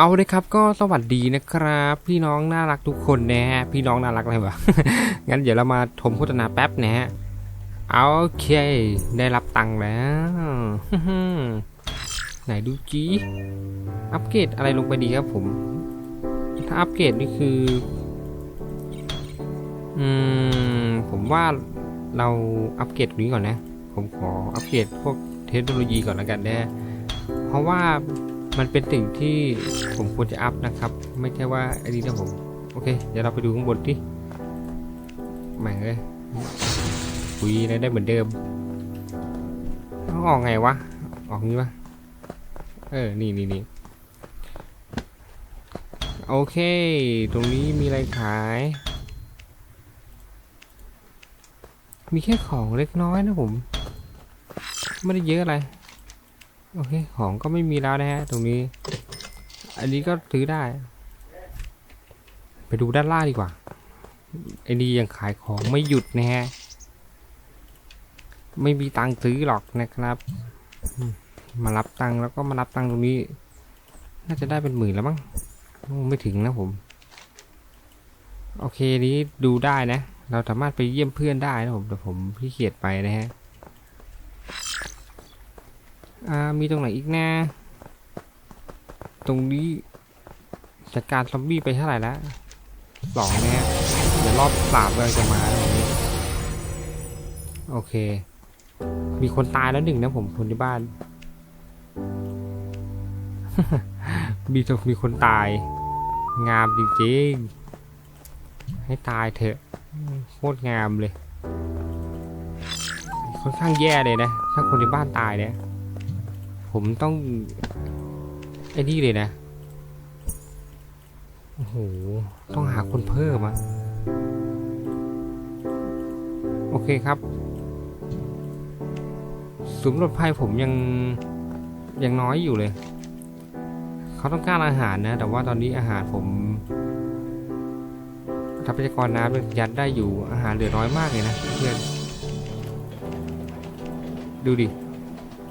เอาเลยครับก็สวัสดีนะครับ พี่น้องน่ารักทุกคนนะฮะพี่น้องน่ารักอะไรวะงั้นเดี๋ยวเรามาชมโฆษณาแป๊บนะฮะเอาโอเค ได้รับตังค์แล้วไหนดูจีอัปเกรดอะไรลงไปดีครับผม ถ้าอัปเกรดนี่คือ อืม ผมว่าเราอัปเกรดตรงนี้ก่อนนะ ผมขออัปเกรดพวกเทคโนโลยีก่อนแล้วกันนะเพราะว่า มันเป็นสิ่งที่ผมควรจะอัพนะครับ ไม่ใช่ว่าไอ้นี่นะผม โอเค เดี๋ยวเราไปดูข้างบนที่แหม่งเลยคุยอะไรได้เหมือนเดิมต้องออกไงวะ ออกงี้วะเออ นี่นี่นี่โอเค ตรงนี้มีอะไรขาย มีแค่ของเล็กน้อยนะผม ไม่ได้เยอะอะไร โอเค ของก็ไม่มีแล้วนะฮะ ตรงนี้ อันนี้ก็ซื้อได้ ไปดูด้านล่างดีกว่าไอ้นี่ยังขายของไม่หยุดนะฮะ ไม่มีตังค์ซื้อหรอกนะครับ มารับตังค์แล้วก็มารับตังค์ตรงนี้ น่าจะได้เป็นหมื่นแล้วมั้ง ไม่ถึงนะผม โอเคนี้ดูได้นะ เราสามารถไปเยี่ยมเพื่อนได้นะผมแต่ผมพี่เกียดไปนะฮะ อ่ามีตรงไหนอีกนะตรงนี้จัดการซอมบี้ไปเท่าไหร่แล้วสองนะเดี๋ยวรอบปราบกำลังจะมาตรงนี้โอเค มีคนตายแล้วหนึ่งนะผมคนที่บ้าน มีตมีคนตาย งามจริงๆ ให้ตายเถอะโคตรงามเลย ค่อนข้างแย่เลยนะ ถ้าคนในบ้านตายเนี่ย ผมต้อง ไอ้นี่เลยนะ โอ้โห ต้องหาคนเพิ่มอะโอเคครับสุมรถภัยผมยังยังน้อยอยู่เลย เขาต้องการอาหารนะ แต่ว่าตอนนี้อาหารผมทรัพยากรน้ำยัดได้อยู่อาหารเหลือน้อยมากเลยนะเพื่อน ดูดิ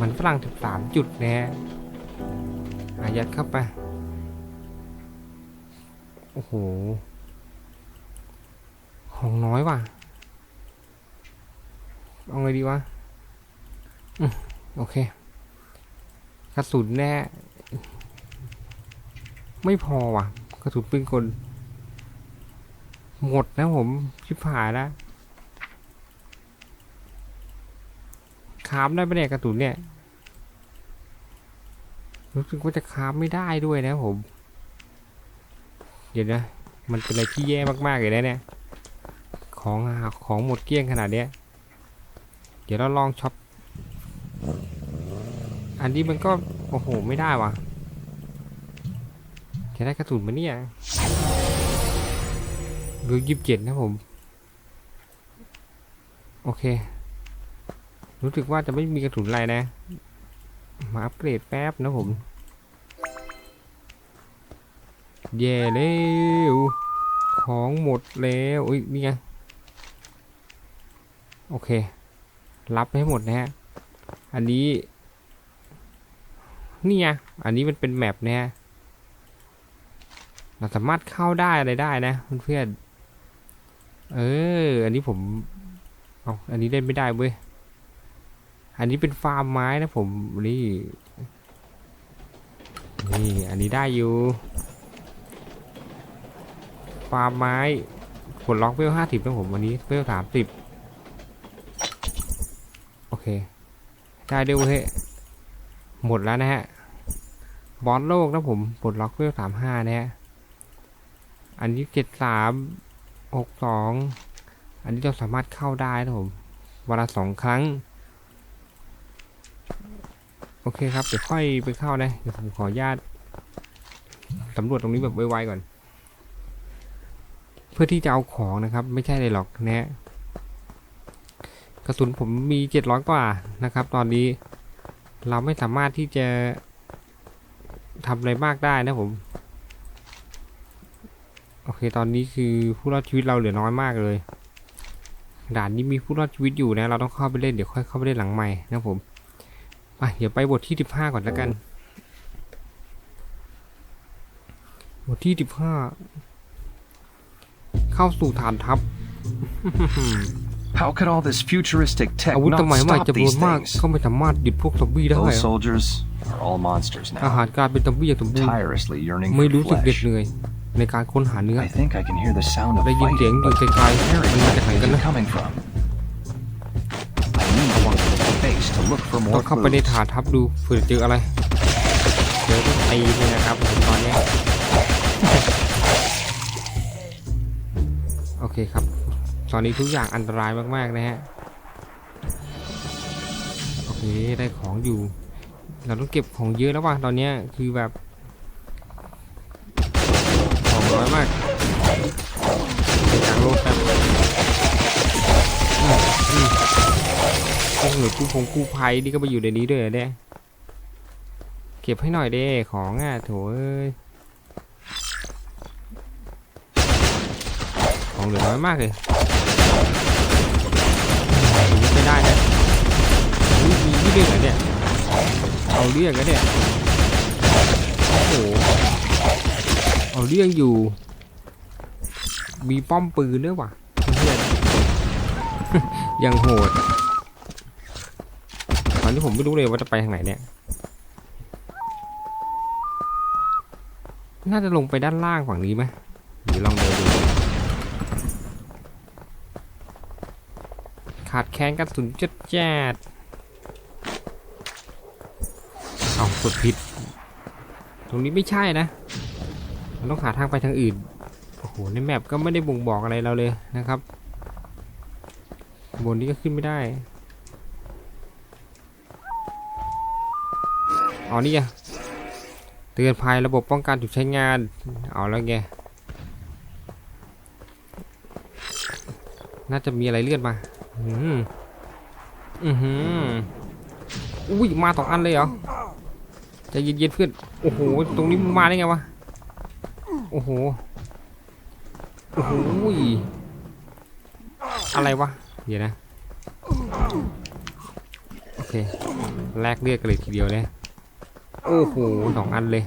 มันฝรั่งถึงสามจุดนะฮะอายัดเข้าไป โอ้โห ของน้อยว่ะ เอาไงดีวะอืมโอเค กระสุนแน่ ไม่พอว่ะ กระสุนปืนกล หมดนะผม ชิบหายแล้ว คราฟได้ปะเนี่ยกระสุนเนี่ย รู้สึกว่าจะคราฟไม่ได้ด้วยนะผม เดี๋ยวนะ มันเป็นอะไรที่แย่มากๆเลยนะเนี่ย ของของหมดเกลี้ยงขนาดเนี้ย เดี๋ยวเราลองช็อป อันนี้มันก็ โอ้โห ไม่ได้ว่ะ จะได้กระสุนมาเนี่ยเหลือยิบเจ็ดนะผม โอเค รู้สึกว่าจะไม่มีกระสุนอะไรนะ มาอัปเกรดแป๊บนะผมแย่แล้วของหมดแล้วอุ้ยนี่ไง โอเค รับให้หมดนะฮะ อันนี้ นี่ไง อันนี้มันเป็นแมปนะฮะ เราสามารถเข้าได้อะไรได้นะเพื่อนเออ อันนี้ผม เอาอันนี้เล่นไม่ได้เว้ย อันนี้เป็นฟาร์มไม้นะผมนี่นี่อันนี้ได้อยู่ ฟาร์มไม้ผลล็อกเวลห้าสิบนะผมวันนี้เวลสามสิบโอเค ได้ด้วยเว้หมดแล้วนะฮะบอสโลกนะผมปลดล็อกเวลสามห้านะฮะอันนี้เจ็ดสามหกสองอันนี้เราสามารถเข้าได้นะผมวันละสองครั้ง โอเคครับ เดี๋ยวค่อยไปเข้านะ เดี๋ยวผมขออนุญาตสำรวจตรงนี้แบบไวๆก่อน เพื่อที่จะเอาของนะครับ ไม่ใช่เลยหรอกนะกระสุนผมมีเจ็ดร้อยกว่านะครับ ตอนนี้เราไม่สามารถที่จะทำอะไรมากได้นะผม โอเค ตอนนี้คือผู้รอดชีวิตเราเหลือน้อยมากเลยด่านนี้มีผู้รอดชีวิตอยู่นะ เราต้องเข้าไปเล่น เดี๋ยวค่อยเข้าไปเล่นหลังใหม่นะผม ไปเดี๋ยวไปบทที่สิบห้าก่อนแล้วกัน บทที่สิบห้าเข้าสู่ฐานทัพ How could all this futuristic tech อาวุธ not สมัยใหม่ stop จำนวน these มาก things? ก็ไม่สามารถหยุดพวกซอมบี้ได้ Those อะ soldiers are all monsters อา now, หารกลารเป็นซอมบี้อย่างสมบูรณ์ tirelessly yearning ไม่ for รู้สึกเหน็ด flesh. เหนื่อยในการค้นหาเนื้อ I think I can hear the sound of ได้ยินเสียง fighting, อยู่ but ไกลๆ where มันมาจากไหน exactly กัน is นะ it coming from? ต้องเข้าไปในฐานทัพดูเผื่อเจออะไร เดี๋ยวต้องตีเลยนะครับตอนนี้โอเคครับ ตอนนี้ทุกอย่างอันตรายมากๆนะฮะ โอเคได้ของอยู่ เราต้องเก็บของเยอะแล้วว่ะตอนนี้คือแบบ ของน้อยมากไปกลางโลกครับ อืมอืมพวกหกู้พงกู้ภัยนี่ก็มาอยู่ในนี้ด้วยเหรอเนี่ยเก็บให้หน่อยเด้ของอะโถเอ้ยของเหลือน้อยมากเลยย่างไม่ได้นะอุ๊ยมีที่เรื่องเหรเนี่ยเอาเรื่องกันเนี่ยโอ้โหเอาเรื่องอยู่ มีป้อมปืนด้วยว่ะเพื่อนยังโหด นนี้ผมไม่รู้เลยว่าจะไปทางไหนเนี่ย น่าจะลงไปด้านล่างฝั่งนี้ไหมเดี๋ยวลองเดินดู ขาดแคลนกระสุนจัดจ๊ดเอากดผิด ตรงนี้ไม่ใช่นะ มันต้องหาทางไปทางอื่น โอ้โห ในแมปก็ไม่ได้บ่งบอกอะไรเราเลยนะครับ บนนี้ก็ขึ้นไม่ได้ อ๋อนี่ไงเตือนภัยระบบป้องกันถูกใช้งาน เอาแล้วไง น่าจะมีอะไรเลื่อนมา อืมอือหืออุ้ยมาสองอันเลยเหรอใจเย็นๆเพื่อนโอ้โห ตรงนี้มันมาได้ไงวะ โอ้โห โอ้โห อะไรวะ เดี๋ยวนะ โอเค แลกเลือดกันเลยทีเดียวเลย โอ้โหสองอันเลย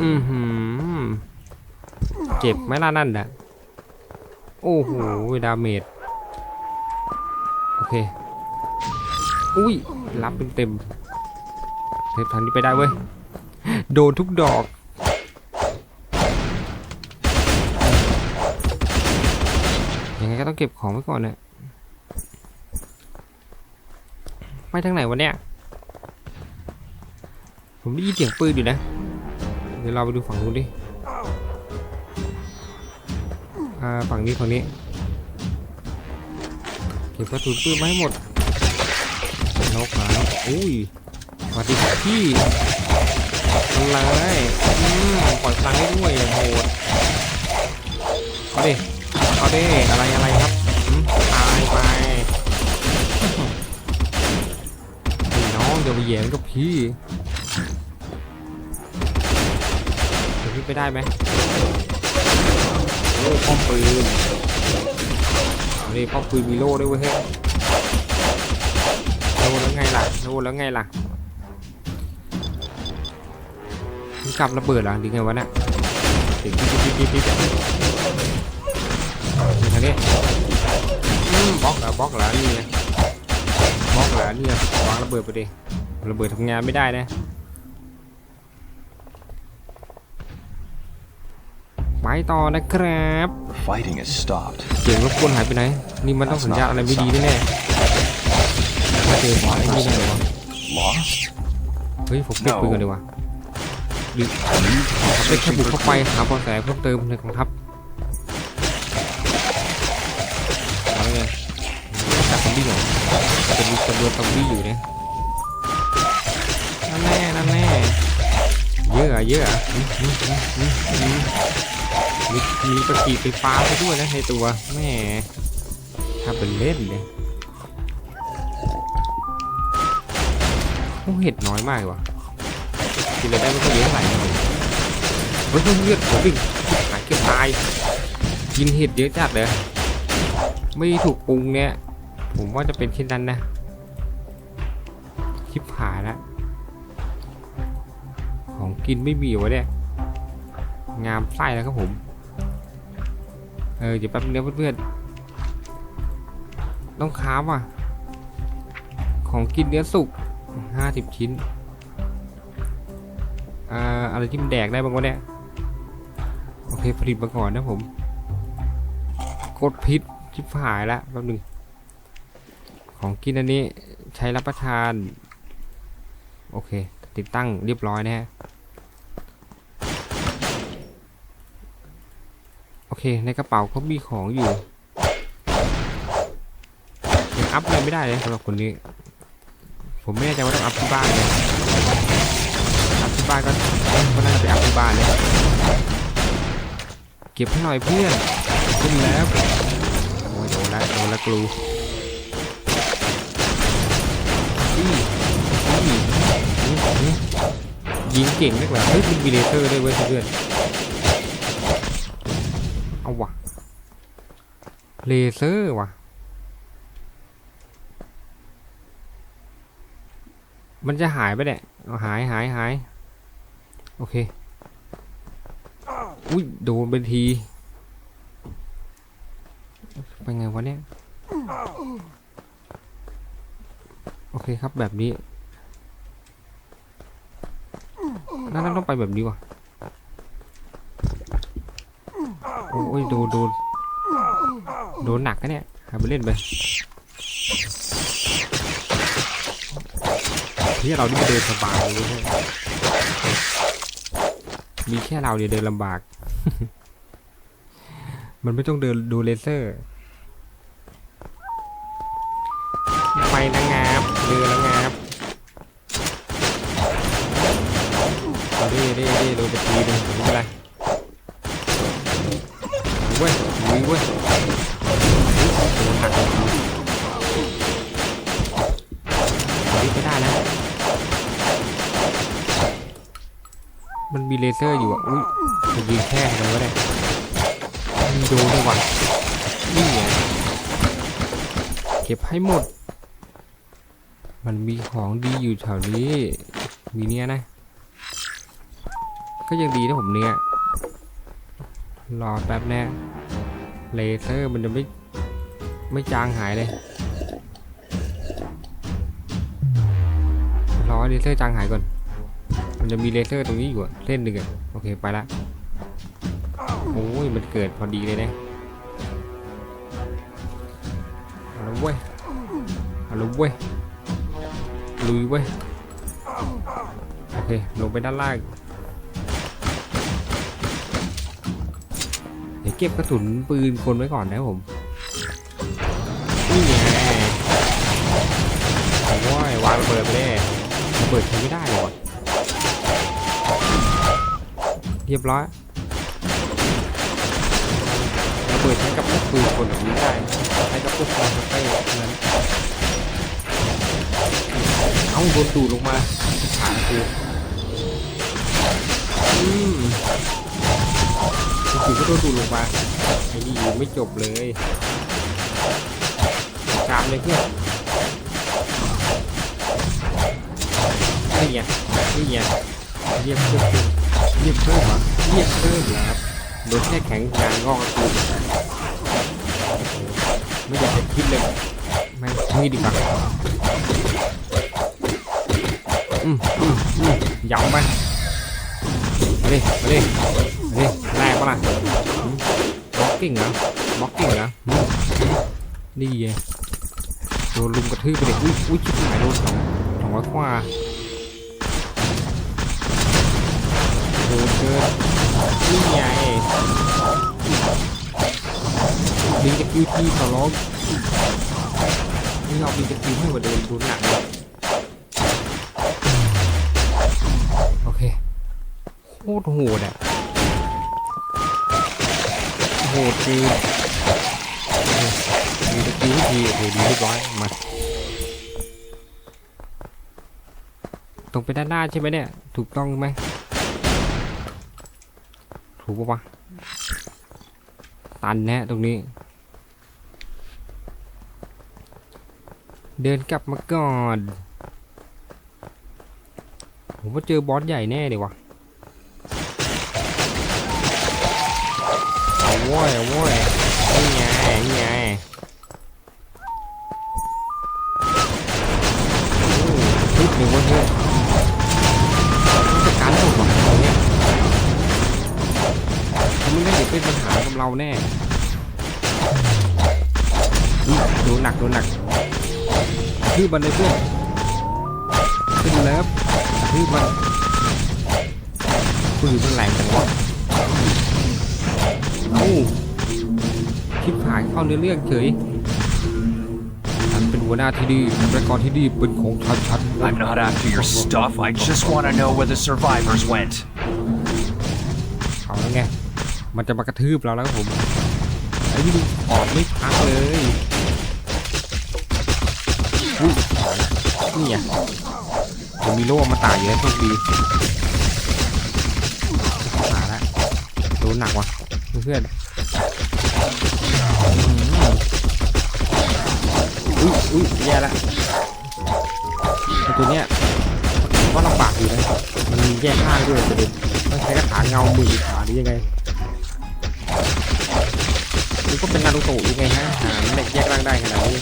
อือหือ เจ็บไหมล่ะนั่นน่ะ โอ้โห ดาเมจ โอเค อุ้ย รับเต็มเต็มเทปทางนี้ไปได้เว้ย โดนทุกดอก ยังไงก็ต้องเก็บของไว้ก่อนเนี่ยไปทางไหนวะเนี่ย ผมได้ยินเสียงปืนอยู่นะ เดี๋ยวเราไปดูฝั่งนู้นดิ อ่า ฝั่งนี้ฝั่งนี้ เก็บกระสุนปืนมาให้หมดนกหานกอุ้ยสวัสดีครับพี่อะไรอืมปล่อยพลังได้ด้วยอย่างโหดเอาดิเอาดิอะไรอะไรครับตายไปน้องอย่าไปแย่งกับพี่ ไปได้ไหมโอ้ป้อมปืนเอาดิป้อมปืนมีโล่ด้วยเว้ยเฮ้ยโดนแล้วไงล่ะโดนแล้วไงล่ะมันกลับระเบิดเหรอหรือไงวะเนี่ยติ๊กติ๊กติ๊กติ๊กติ๊กติ๊กนี่ทางนี้อืมบล็อกเหรอบล็อกเหรอนี่ไงบล็อกเหรอนี่ไงวางระเบิดไปดิระเบิดทำงานไม่ได้นะ ไปต่อนะครับ The fighting has stopped. เสียงรบกวนหายไปไหน นี่มันต้องสัญญาณอะไรไม่ดีแน่ๆมาเจอหมอไอ้นี่แน่เลยวะ Lost? เฮ้ยผมเก็บปืนกันดีกว่าหรือเป็นแค่บุกเข้าไปหาเบอแสเพิ่มเติมในกองทัพเอาไงจับซอมบี้เหรอจะมีจำนวนซอมบี้อยู่เนี่ย เยอะเยอะมีมีประกีไฟฟ้าไปด้วยนะในตัวแม่ถ้าเป็นเล่นเลยโอ้เห็ดน้อยมากว่ะกินอะไรได้ไม่ค่อยเยอะเท่าไหร่เฮ้ยเฮ้ยเลือดผมดิ่งหายเกือบตายกินเห็ดเยอะจัดเลยไม่ถูกปรุงเนี่ย ผมว่าจะเป็นเช่นนั้นนะชิบหายแล้ว กินไม่มีวะเนี่ยงามไส้แล้วครับผม เออเดี๋ยวแป๊บนึงนะเพื่อนๆต้องค้าว่ะ ของกินเนื้อสุกห้าสิบชิ้นอ่าอะไรที่มันแดกได้บ้างวะเนี่ยโอเคผลิตมาก่อนนะผมกดพิษชิบหายล้วแป๊บนึง ของกินอันนี้ใช้รับประทาน โอเค ติดตั้งเรียบร้อยนะฮะ โอเค ในกระเป๋าเขามีของอยู่ยังอัพอะไรไม่ได้เลยสำหรับคนนี้ ผมไม่แน่ใจว่าต้องอัพที่บ้านเลยอัพที่บ้านก็ก็น่าจะไปอัพที่บ้านเลยเก็บให้หน่อยเพื่อนขึ้นแล้วโอ้ยโดนละโดนละกลูอี้อี้นี่นี่ยิงเก่งนักเหรอเฮ้ยมีเลเซอร์ด้วยเว้ยเพื่อน เอาวะเลเซอร์วะมันจะหายไปเนี่ยหายหายหายโอเค อุ้ยโดนไปที ไปไงวะเนี่ย โอเคครับแบบนี้น่าจะต้องไปแบบนี้ว่ะ โอ้ยโดนโดนโดนหนักนะเนี่ยหาไปเล่นไปที่เรานี่เดินสบายเลยมีแค่เราเดียเดินลำบาก มันไม่ต้องเดินดูเลเซอร์ มันมีเลเซอร์อยู่อะอุ้ยจะยิงแค่ทำไมวะเนี่ยมีโดนด้วยว่ะนี่ไงเก็บให้หมด มันมีของดีอยู่แถวนี้ มีเนี้ยนะ ก็ยังดีนะผมเนี้ยรอแป๊บแน่เลเซอร์มันจะไม่ไม่จางหายเลยรอให้เลเซอร์จางหายก่อน มันจะมีเลเซอร์ตรงนี้อยู่เส้นหนึ่งอะโอเคไปละโอ้ยมันเกิดพอดีเลยนะเอาละเว้ยเอาละเว้ยลุยเว้ยโอเคลงไปด้านล่างเดี๋ยวเก็บกระสุนปืนคนไว้ก่อนนะผมนี่ไงโอ้ยวางระเบิดไปเลยระเบิดใช้ไม่ได้เลยวะ เรียบร้อยระเบิดใช้กับพวกปืนคนแบบนี้ได้ใช้กับพวกคอสเปรย์เท่านั้นเอาโดนดูดลงมาขาดกูอืมจู่ๆก็โดนดูดลงมาไอ้นี่ยังไม่จบเลยจามเลยเพื่อนนี่ไงนี่ไงเรียกเพิ่ม เรียกเพิ่มเหรอเรียกเพิ่มครับโดนแค่แข็งงานงอกกูไม่อยากจะคิดเลยไม่นี่ดีกว่าอืมอืมอืมยำไปมาดิมาดินี่แรกปะล่ะบล็อกกิ้งเหรอบล็อกกิ้งเหรอนี่ไงโดนลุมกระทืบไปเด็กอุ้ยอุ้ยชิบหายโดนสองสองร้อยกว่า โดเกินนี่ไงบิงจะคิวที่ขอร้องนี่เราบิงจะคิวให้กว่าเดิมดูหนักโอเคโคตรโหดอะโหดคือมีตะกี้วิธีโอ้โหดีเรียบร้อยมาตรงไปด้านหน้าใช่ไหมเนี่ย ถูกต้องไหม ปะวะ ตันแนะตรงนี้ เดินกลับมาก่อน ผมว่าเจอบอสใหญ่แน่เลยวะเอว้ยเอว้ย เดี๋ยวเป็นปัญหากับเราแน่อุ๊ยโดนหนักโดนหนักคือบันเลยเพื่อนขึ้นแล้วคือมันปืนมันแรงจังวะเอ้าคลิปหายเข้าเนื้อเรื่องเฉยฉันเป็นหัวหน้าที่ดีประกรที่ดีเป็นของฉันฉัน I'm not after your stuff. I just want to know where the survivors went. เอาแล้วไง มันจะมากระทืบเราแล้วครับผมไอ้นี่ออกไม่พักเลยนี่ไงผมมีโล่มาตายอยู่แล้วโชคดีหาละโดนหนักว่ะเพื่อนอุ้ยอุ้ยแย่ละตัวเนี้ยก็ลำบากอยู่นะมันมีแยกข้างด้วยประเด็นต้องใช้กระถางเงามือขาหรือยังไง นี่ก็เป็นนารูโตะยังไงฮะหาเหล็กแยกร่างได้ขนาดนี้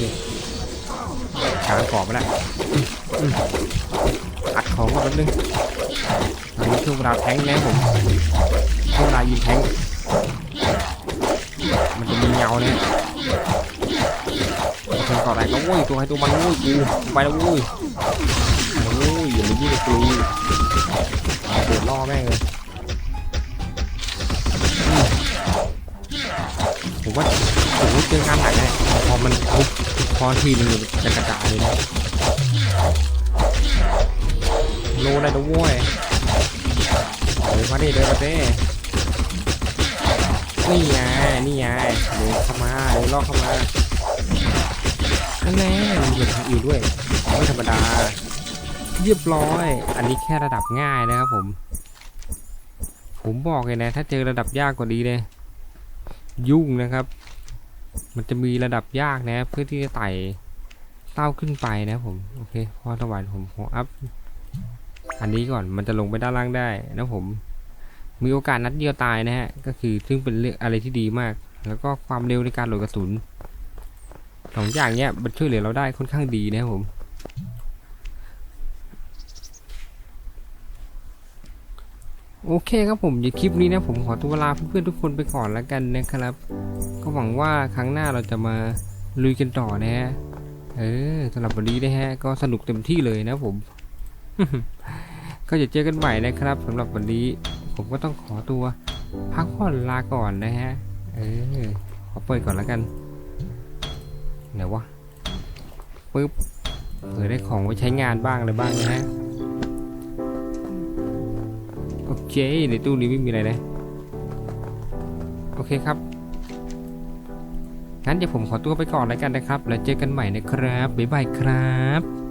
นี่กางกรอบมาแล้วอัดของก่อนแป๊บนึงตอนนี้ช่วงเวลาแทงแล้วผมช่วงเวลายิงแทงมันจะมีเงาเนี่ยคนก่ออะไรก็โว้ยตัวใครตัวมันโว้ยกูไปแล้วโว้ยโอ้ยอย่ามายุ่งกับกูเดือดล่อแม่งเลย ผมว่าเจองานหนักเนี่พอมันทุบพอทีนึงจะกระจายเลยนะโลได้ด้วยโว้ยเดินมาดิเดินมาเต้นี่ไงนี่ไงเดินเข้ามาเดินล่อเข้ามานั่นแน่มีเหตุทางอื่นด้วยไม่ธรรมดาเรียบร้อย อันนี้แค่ระดับง่ายนะครับผม ผมบอกเลยนะ ถ้าเจอระดับยากกว่านี้เนี่ยยุ่งนะครับ มันจะมีระดับยากนะเพื่อที่จะไต่เต้าขึ้นไปนะผมโอเคพอถวายผมขอัพอันนี้ก่อนมันจะลงไปด้านล่างได้นะผม มีโอกาสนัดเดียวตายนะฮะก็คือซึ่งเป็นเรื่องอะไรที่ดีมาก แล้วก็ความเร็วในการโหลดกระสุนสองอย่างเนี้ยมันช่วยเหลือเราได้ค่อนข้างดีนะครับผม โอเคครับผมในคลิปนี้นะผมขอตัวลาเพื่อนๆทุกคนไปก่อนแล้วกันนะครับ ก็หวังว่าครั้งหน้าเราจะมาลุยกันต่อนะฮะเออสำหรับวันนี้นะฮะ ก็สนุกเต็มที่เลยนะผม ก็จะเจอกันใหม่นะครับสำหรับวันนี้ ผมก็ต้องขอตัว พักผ่อนลาก่อนนะฮะ เออขอเปิดก่อนแล้วกันไหนวะปึ๊บเผื่อได้ของไว้ใช้งานบ้างอะไรบ้างนะฮะ อเค ในตู้นี้ไม่มีอะไรนะโอเคครับ งั้นเดี๋ยวผมขอตัวไปก่อนแล้วกันนะครับ แล้วเจอกันใหม่นะครับ บ๊ายบายครับ